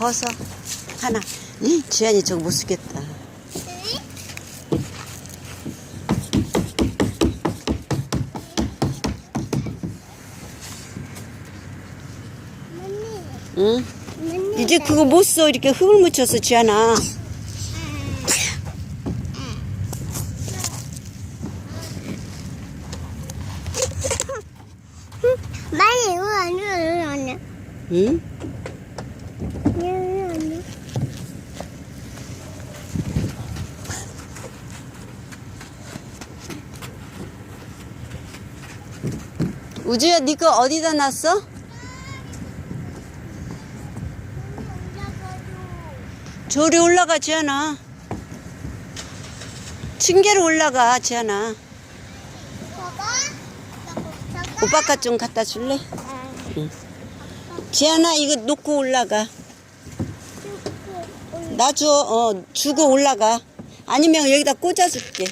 벗어. 하나. 이 지안이 저거 못 쓰겠다. 응? 이제 그거 못 써. 이렇게 흙을 묻혀서 지안아. 빨리 이거 응? 이거 아니야 우주야, 네거 어디다 놨어? 저리 올라가, 지안아. 층계로 올라가, 지안아. 봐봐 오빠 가 좀 갖다 줄래? 지안아, 이거 놓고 올라가. 나 줘, 어, 주고 올라가. 아니면 여기다 꽂아줄게.